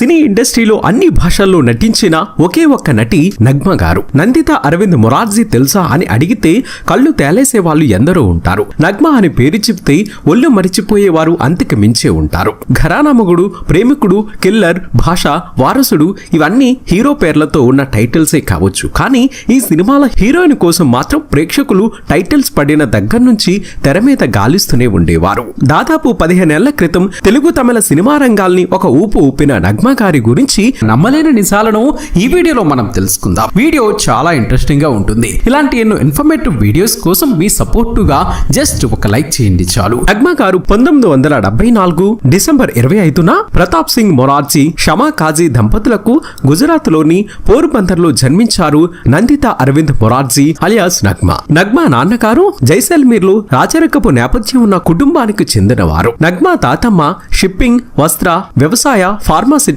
సినీ ఇండస్ట్రీలో అన్ని భాషల్లో నటించిన ఒకే ఒక్క నటి నగ్మ గారు. నందిత అరవింద్ మొరార్జీ తెలుసా అని అడిగితే కళ్ళు తేలేసే వాళ్ళు ఎందరో ఉంటారు. నగ్మ అని పేరు చెప్తే ఒళ్ళు మరిచిపోయేవారు అంతకు మించే ఉంటారు. ఘరానా మొగుడు ప్రేమికుడు కిల్లర్ భాష వారసుడు ఇవన్నీ హీరో పేర్లతో ఉన్న టైటిల్సే కావచ్చు. కానీ ఈ సినిమాల హీరోయిన్ కోసం మాత్రం ప్రేక్షకులు టైటిల్స్ పడిన దగ్గర నుంచి తెర మీద గాలిస్తూనే ఉండేవారు. దాదాపు పదిహేనేళ్ళ క్రితం తెలుగు తమిళ సినిమా రంగాల్ని ఒక ఊపు ఊపిన నగ్మ కర్మకారి గురించి నమ్మలేని నిజాలను ఈ వీడియోలో మనం తెలుసుకుందాం. వీడియో చాలా ఇంట్రెస్టింగ్గా ఉంటుంది. ఇలాంటి ఎన్నో ఇన్ఫర్మేటివ్ వీడియోస్ కోసం మీ సపోర్ట్గా జస్ట్ ఒక లైక్ చేయండి చాలు. నగ్మ గారు పంతొమ్మిది వందల డెబ్బై నాలుగు డిసెంబర్ ఇరవై ఐదున ప్రతాప్ సింగ్ మొరార్జీ షమా కాజీ దంపతులకు గుజరాత్లోని పోర్బందర్లో జన్మించారు నందిత అరవింద్ మొరార్జీ అలియాస్ నగ్మ. నగ్మ నాన్నగారు జైసల్మీర్లో రాచరికపు నేపథ్యం ఉన్న కుటుంబానికి చెందినవారు. నగ్మ తాతమ్మ షిప్పింగ్ వస్త్ర వ్యవసాయ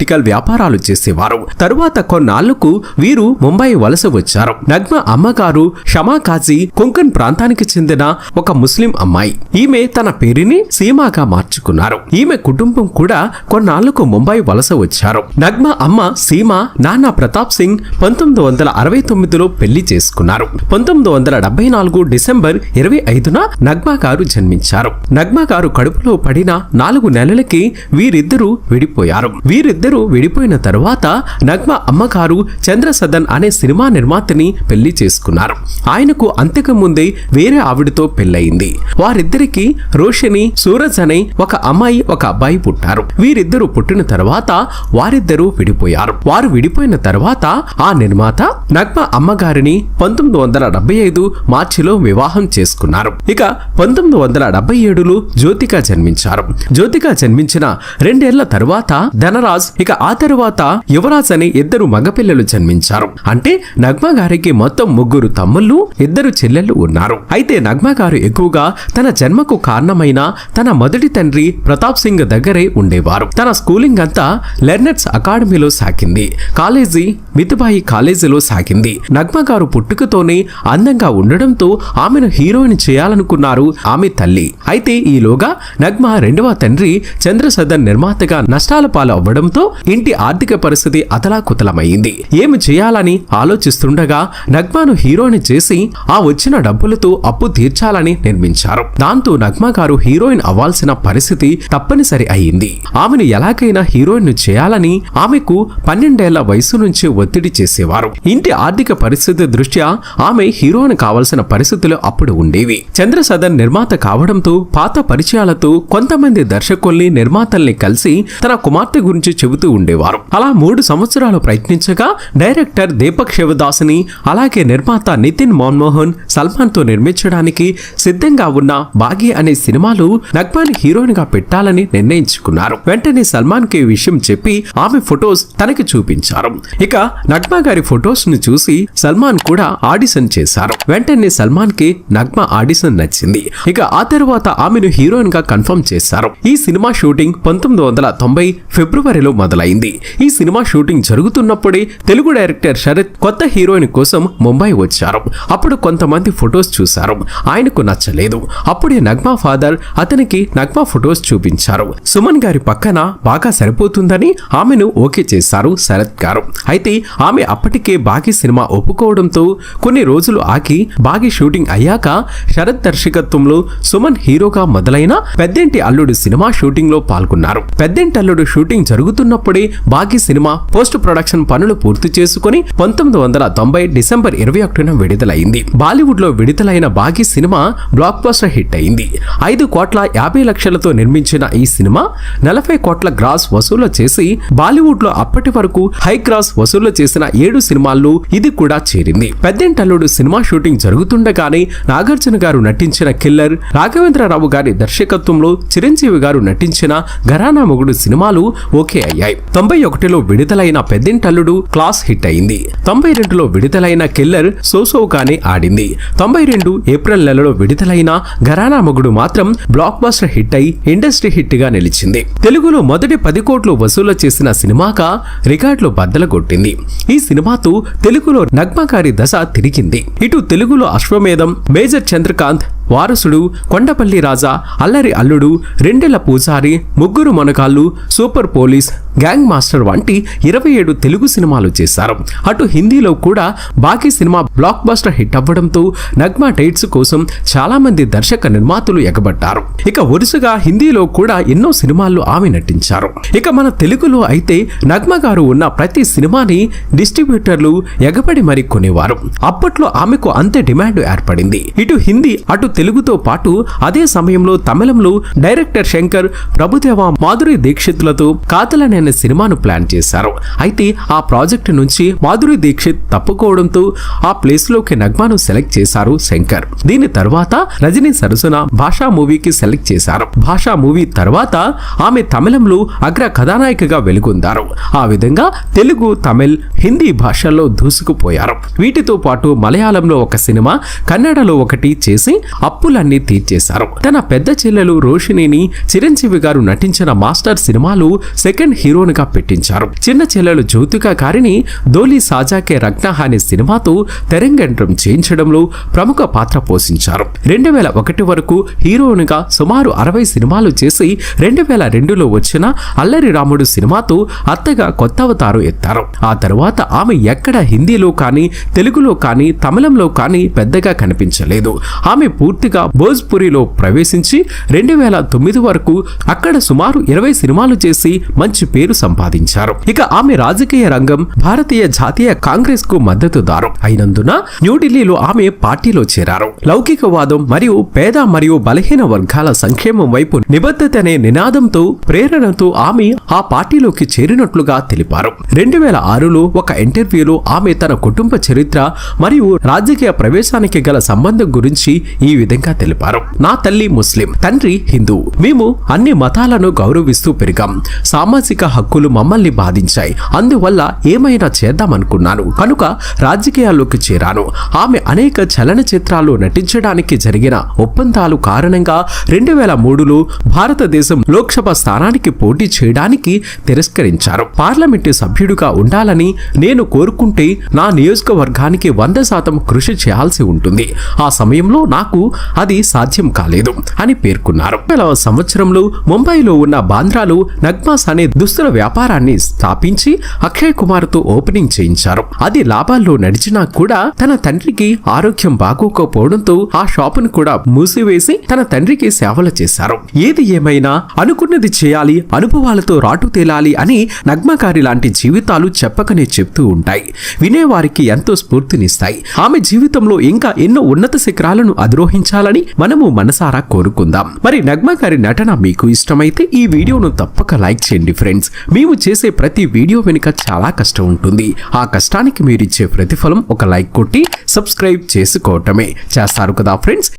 ఫార్మాసిటికల్ వ్యాపారాలు చేసేవారు. తరువాత కొన్నాళ్ళకు వీరు ముంబై వలస వచ్చారు. నగ్మ అమ్మగారు షమా కాజీ కొంకన్ ప్రాంతానికి చెందిన ఒక ముస్లిం అమ్మాయి. ఈమె తన పేరుని సీమాగా మార్చుకున్నారు. ఈమె కుటుంబం కూడా కొన్నాళ్ళకు ముంబై వలస వచ్చారు. నగ్మ అమ్మ సీమ నాన్న ప్రతాప్ సింగ్ పంతొమ్మిది వందల అరవై తొమ్మిదిలో పెళ్ళి చేసుకున్నారు. పంతొమ్మిది వందల డెబ్బై నాలుగు డిసెంబర్ ఇరవై ఐదున నగ్మా గారు జన్మించారు. నగ్మా గారు కడుపులో పడిన నాలుగు నెలలకి వీరిద్దరూ విడిపోయారు. వీరిద్దరూ విడిపోయిన తరువాత నగ్మ అమ్మగారు చంద్రసదన్ అనే సినిమా నిర్మాతని పెళ్ళి చేసుకున్నారు. ఆయనకు అంతకు ముందే వేరే ఆవిడతో పెళ్ళయింది. వారిద్దరికి రోషిని సూరజ్ అనే ఒక అమ్మాయి ఒక అబ్బాయి పుట్టారు. వీరిద్దరూ పుట్టిన తర్వాత వారిద్దరూ విడిపోయారు. వారు విడిపోయిన తర్వాత ఆ నిర్మాత నగ్మ అమ్మగారిని పంతొమ్మిది వందల డెబ్బై ఐదు మార్చిలో వివాహం చేసుకున్నారు. ఇక పంతొమ్మిది వందల డెబ్బై ఏడులో జ్యోతిక జన్మించారు. జ్యోతిక జన్మించిన రెండేళ్ళ తరువాత ధనరాజ్ ఇక ఆ తరువాత యువరాజ్ అనే ఇద్దరు మగపిల్లలు జన్మించారు. అంటే నగ్మ గారికి మొత్తం ముగ్గురు తమ్ముళ్ళు ఇద్దరు చెల్లెళ్ళు ఉన్నారు. అయితే నగ్మ గారు ఎక్కువగా తన జన్మకు కారణమైన తన మొదటి తండ్రి ప్రతాప్ సింగ్ దగ్గరే ఉండేవారు. తన స్కూలింగ్ అంతా లెర్నర్స్ అకాడమీలో సాగింది. కాలేజీ మితుబాయి కాలేజీలో సాగింది. నగ్మ గారు పుట్టుకతోనే అందంగా ఉండడంతో ఆమెను హీరోయిన్ చేయాలనుకున్నారు ఆమె తల్లి. అయితే ఈలోగా నగ్మ రెండవ తండ్రి చంద్రసదన్ నిర్మాతగా నష్టాల పాలు అవ్వడంతో ఇంటి ఆర్థిక పరిస్థితి అతలాకుతలమైంది. ఏమి చేయాలని ఆలోచిస్తుండగా నగ్మాను హీరోయిన్ చేసి ఆ వచ్చిన డబ్బులతో అప్పు తీర్చాలని నిర్మించారు. దాంతో నగ్మా గారు హీరోయిన్ అవ్వాల్సిన పరిస్థితి తప్పనిసరి అయింది ఆమెను ఎలాగైనా హీరోయిన్ చేయాలని ఆమెకు పన్నెండేళ్ళ వయసు నుంచి ఒత్తిడి చేసేవారు. ఇంటి ఆర్థిక పరిస్థితి దృష్ట్యా ఆమె హీరోయిన్ కావాల్సిన పరిస్థితులు అప్పుడు ఉండేవి. చంద్రసదన్ నిర్మాత కావడంతో పాత పరిచయాలతో కొంతమంది దర్శకుల్ని నిర్మాతల్ని కలిసి తన కుమార్తె గురించి చెబుతూ ఉండేవారు. అలా మూడు సంవత్సరాలు ప్రయత్నించగా డైరెక్టర్ దీపక్ శివదాస్ని అలాగే నిర్మాత నితిన్ మన్మోహన్ సల్మాన్తో నిర్మించడానికి సిద్ధంగా ఉన్న బాగి అనే సినిమాలు నగ్మాని హీరోయిన్గా పెట్టాలని నిర్ణయించుకున్నారు. వెంటనే సల్మాన్కి ఈ విషయం చెప్పి ఆమె ఫొటోస్ తనకి చూపించారు. ఇక నగ్మా గారి ఫొటోస్ను చూసి సల్మాన్ కూడా ఆడిషన్ చేశారు. వెంటనే సల్మాన్కి నగ్మ ఆడిషన్ నచ్చింది. ఇక ఆ తర్వాత ఆమెను హీరోయిన్గా కన్ఫర్మ్ చేశారు. ఈ సినిమా షూటింగ్ పంతొమ్మిది వందల తొంభై ఫిబ్రవరిలో మొదలైంది. ఈ సినిమా షూటింగ్ జరుగుతున్నప్పుడే తెలుగు డైరెక్టర్ శరత్ కొత్త హీరోయిన్ కోసం ముంబై వచ్చారు. అప్పుడు కొంతమంది ఫొటోస్ చూశారు. ఆయనకు నచ్చలేదు. అప్పుడే నగ్మా ఫాదర్ అతనికి నగ్మా ఫొటోస్ చూపించారు. సుమన్ గారి పక్కన బాగా సరిపోతుందని ఆమెను ఓకే చేశారు శరత్ గారు. అయితే ఆమె అప్పటికే బాగి సినిమా ఒప్పుకోవడంతో కొన్ని రోజులు ఆగి బాగి షూటింగ్ అయ్యాక శరత్ దర్శకత్వంలో సుమన్ హీరోగా మొదలైన పెద్దింటి అల్లుడు సినిమా షూటింగ్లో పాల్గొన్నారు. పెద్దింటి అల్లుడు షూటింగ్ జరుగుతున్న ఉన్నప్పుడే బాకీ సినిమా పోస్ట్ ప్రొడక్షన్ పనులు పూర్తి చేసుకుని పంతొమ్మిది వందల తొంభై డిసెంబర్ ఇరవై ఒకటిన విడుదలైంది. బాలీవుడ్లో విడుదలైన బాకీ సినిమా బ్లాక్ బస్టర్ హిట్ అయింది. ఐదు కోట్ల యాభై లక్షలతో నిర్మించిన ఈ సినిమా నలభై కోట్ల గ్రాస్ వసూలు చేసి బాలీవుడ్లో అప్పటి వరకు హై గ్రాస్ వసూలు చేసిన ఏడు సినిమాల్లో ఇది కూడా చేరింది. పెద్దంటల్లుడు సినిమా షూటింగ్ జరుగుతుండగానే నాగార్జున గారు నటించిన కిల్లర్ రాఘవేంద్రరావు గారి దర్శకత్వంలో చిరంజీవి గారు నటించిన ఘరానా మొగుడు సినిమాలు ఓకే అయ్యాయి. తొంభై ఒకటిలో విడుదలైన పెద్దింటల్లుడు క్లాస్ హిట్ అయింది. తొంభై రెండులో విడుదలైన కిల్లర్ సోసోగానే ఆడింది. తొంభై రెండు ఏప్రిల్ నెలలో విడుదలైన ఘరానా మొగుడు మాత్రం బ్లాక్ బస్టర్ హిట్ అయి ఇండస్ట్రీ హిట్గా నిలిచింది. తెలుగులో మొదటి పది కోట్లు వసూలు చేసిన సినిమాగా రికార్డులు బద్దలగొట్టింది ఈ సినిమాతో తెలుగులో నగ్మకారి దశ తిరిగింది. ఇటు తెలుగులో అశ్వమేధం మేజర్ చంద్రకాంత్ వారసుడు కొండపల్లి రాజా అల్లరి Alludu Rendilla Pujari Mugguru Monagallu super police gang master వంటి ఇరవై ఏడు తెలుగు సినిమాలు చేశారు. అటు హిందీలో కూడా బాకీ సినిమా బ్లాక్ బస్టర్ హిట్ అవ్వడంతో నగ్మా డైట్స్ కోసం చాలామంది దర్శక నిర్మాతలు ఎగబడ్డారు. ఇక వరుసగా హిందీలో కూడా ఎన్నో సినిమాల్లో ఆమె నటించారు. ఇక మన తెలుగులో అయితే నగ్మ గారు ఉన్న ప్రతి సినిమాని డిస్ట్రిబ్యూటర్లు ఎగబడి మరి కొనేవారు. అప్పట్లో ఆమెకు అంతే డిమాండ్ ఏర్పడింది. ఇటు హిందీ అటు తెలుగుతో పాటు అదే సమయంలో తమిళంలో డైరెక్టర్ శంకర్ ప్రభుదేవ మాధురి దీక్షిత్లతో కాతలనే సినిమాను ప్లాన్ చేశారు. అయితే ఆ ప్రాజెక్ట్ నుంచి మాధురి దీక్షిత్ తప్పుకోవడంతో ఆ ప్లేస్లోకి నగ్మాను సెలెక్ట్ చేశారు శంకర్. దీని తర్వాత రజనీ సరసన భాషా మూవీకి సెలెక్ట్ చేశారు. భాషా మూవీ తర్వాత ఆమె తమిళంలో అగ్ర కథానాయికగా వెలుగొందారు. ఆ విధంగా తెలుగు తమిళ్ హిందీ భాషల్లో దూసుకుపోయారు. వీటితో పాటు మలయాళంలో ఒక సినిమా కన్నడలో ఒకటి చేసి అప్పులన్నీ తీర్చేశారు. తన పెద్ద చెల్లెలు రోషిణిని చిరంజీవి గారు నటించిన మాస్టర్ సినిమాలు సెకండ్ హీరోనుగా పెట్టించారు. చిన్న చెల్లెలు జ్యోతిక గారిని దోలి సాజాకే రగ్నహాని సినిమాతో తెరంగేట్రం చేయించడంలో ప్రముఖ పాత్ర పోషించారు. రెండు వేల ఒకటి వరకు హీరోయిన్గా సుమారు అరవై సినిమాలు చేసి రెండు వేల రెండులో వచ్చిన అల్లరి రాముడు సినిమాతో అత్తగా కొత్త అవతారం ఎత్తారు. ఆ తర్వాత ఆమె ఎక్కడ హిందీలో కానీ తెలుగులో కానీ తమిళంలో కానీ పెద్దగా కనిపించలేదు. ఆమె పూర్తిగా భోజ్పురిలో ప్రవేశించి రెండు వేల తొమ్మిది వరకు అక్కడ సుమారు ఇరవై సినిమాలు చేసి మంచి పేరు సంపాదించారు. ఇక ఆమె రాజకీయ రంగం భారతీయ జాతీయ కాంగ్రెస్కు మద్దతుదారు. అయినందున న్యూఢిల్లీలో ఆమె పార్టీలో చేరారు. లౌకికవాదం మరియు పేద మరియు బలహీన వర్గాల సంక్షేమం వైపు నిబద్ధత అనే నినాదంతో ప్రేరణతో ఆమె ఆ పార్టీలోకి చేరినట్లుగా తెలిపారు. రెండు వేల ఆరులో ఒక ఇంటర్వ్యూలో ఆమె తన కుటుంబ చరిత్ర మరియు రాజకీయ ప్రవేశానికి గల సంబంధం గురించి ఈ విధంగా తెలిపారు. నా తల్లి ముస్లిం తండ్రి హిందూ. మేము అన్ని మతాలను గౌరవిస్తూ పెరిగాం. సామాజిక హక్కులు మమ్మల్ని బాధించాయి. అందువల్ల ఏమైనా చేద్దామనుకున్నాను. కనుక రాజకీయాల్లోకి చేరాను. ఆమె అనేక చలనచిత్రాలు నటించడానికి జరిగిన ఒప్పందాలు కారణంగా రెండు వేల మూడులో భారతదేశం లోక్సభ స్థానానికి పోటీ చేయడానికి తిరస్కరించారు. పార్లమెంటు సభ్యుడిగా ఉండాలని నేను కోరుకుంటే నా నియోజకవర్గానికి వంద శాతం కృషి చేయాల్సి ఉంటుంది. ఆ సమయంలో నాకు అది సాధ్యం కాలేదు అని పేర్కొన్నారు. సంవత్సరంలో ముంబైలో ఉన్న బాంద్రాలో నగ్మాస్ అనే దుస్తుల వ్యాపారాన్ని స్థాపించి అక్షయ్ కుమార్తో ఓపెనింగ్ చేయించారు. అది లాభాల్లో నడిచినా కూడా తన తండ్రికి ఆరోగ్యం బాగోకపోవడంతో ఆ షాపును కూడా మూసివేసి తన తండ్రికి సేవలు చేశారు. ఏది ఏమైనా అనుకున్నది చేయాలి అనుభవాలతో రాటు తేలాలి అని నగ్మకారి లాంటి జీవితాలు చెప్పకనే చెప్తూ ఉంటాయి. వినేవారికి ఎంతో స్ఫూర్తినిస్తాయి. ఆమె జీవితంలో ఇంకా ఎన్నో ఉన్నత శిఖరాలను అధిరోహించాలని మనము మనసారా కోరుకుందాం. మరి నగ్మ గారి నటన మీకు ఇష్టమైతే ఈ వీడియోను తప్పక లైక్ చేయండి ఫ్రెండ్స్. మేము చేసే ప్రతి వీడియో వెనుక చాలా కష్టం ఉంటుంది. ఆ కష్టానికి మీరిచ్చే ప్రతిఫలం ఒక లైక్ కొట్టి సబ్స్క్రైబ్ చేసుకోవటమే. చేస్తారు కదా ఫ్రెండ్స్?